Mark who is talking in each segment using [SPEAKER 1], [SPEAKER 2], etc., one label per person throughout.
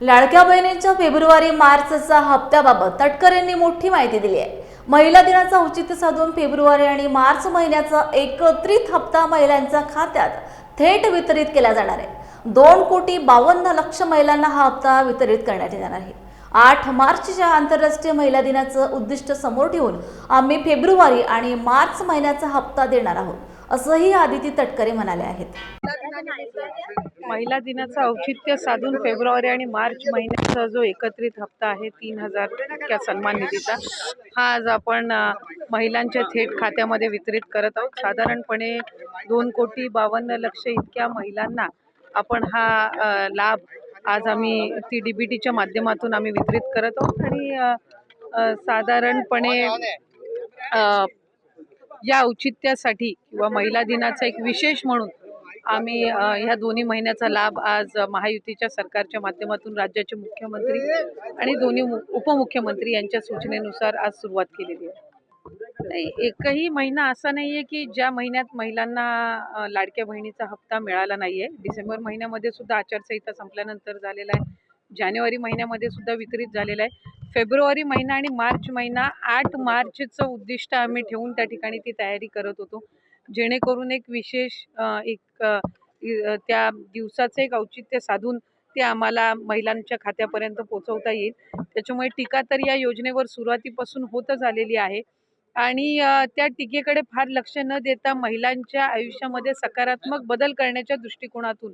[SPEAKER 1] लाडक्या बहिणींच्या फेब्रुवारी मार्चचा हप्त्याबाबत तटकरेंनी मोठी माहिती दिली आहे. महिला दिनाचा औचित्य साधून फेब्रुवारी आणि मार्च महिन्याचा एकत्रित हप्ता महिलांच्या खात्यात थेट वितरित केला जाणार आहे. दोन कोटी बावन्न लक्ष महिलांना हा हप्ता वितरित करण्यात येणार आहे. आठ मार्चच्या आंतरराष्ट्रीय महिला दिनाचं उद्दिष्ट समोर ठेवून आम्ही फेब्रुवारी आणि मार्च महिन्याचा हप्ता देणार आहोत. असंही आदिती तटकरे म्हणाले आहेत.
[SPEAKER 2] महिला दिनाचं औचित्य साधून फेब्रुवारी आणि मार्च महिन्याचा जो एकत्रित हप्ता आहे तीन हजार इतक्या सन्मान निधीचा हा आज आपण महिलांच्या थेट खात्यामध्ये वितरित करत आहोत. साधारणपणे दोन कोटी बावन्न लक्ष इतक्या महिलांना आपण हा लाभ आज आम्ही ती डी बी टीच्या माध्यमातून आम्ही वितरित करत आहोत. आणि साधारणपणे या औचित्यासाठी किंवा महिला दिनाचा एक विशेष म्हणून आम्ही ह्या दोन्ही महिन्याचा लाभ आज महायुतीच्या सरकारच्या माध्यमातून राज्याचे मुख्यमंत्री आणि दोन्ही मु- उपमुख्यमंत्री यांच्या सूचनेनुसार आज सुरुवात केलेली आहे. नाही एकही महिना असा नाही आहे की ज्या महिन्यात महिलांना लाडक्या बहिणीचा हप्ता मिळाला नाही आहे डिसेंबर महिन्यामध्ये सुद्धा आचारसंहिता संपल्यानंतर झालेला आहे. जानेवारी महिन्यामध्ये सुद्धा वितरित झालेला आहे. फेब्रुवारी महिना आणि मार्च महिना आठ मार्चचं उद्दिष्ट आम्ही ठेवून त्या ठिकाणी ती तयारी करत होतो. जेणेकरून एक विशेष एक त्या दिवसाचं एक औचित्य साधून ते आम्हाला महिलांच्या खात्यापर्यंत पोचवता येईल. त्याच्यामुळे टीका तर या योजनेवर सुरुवातीपासून होतच आलेली आहे आणि त्या टीकेकडे फार लक्ष न देता महिलांच्या आयुष्यामध्ये सकारात्मक बदल करण्याच्या दृष्टिकोनातून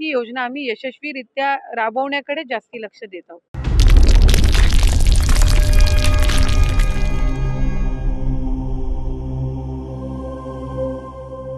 [SPEAKER 2] ही योजना आम्ही यशस्वीरित्या राबवण्याकडे जास्ती लक्ष देत आहोत.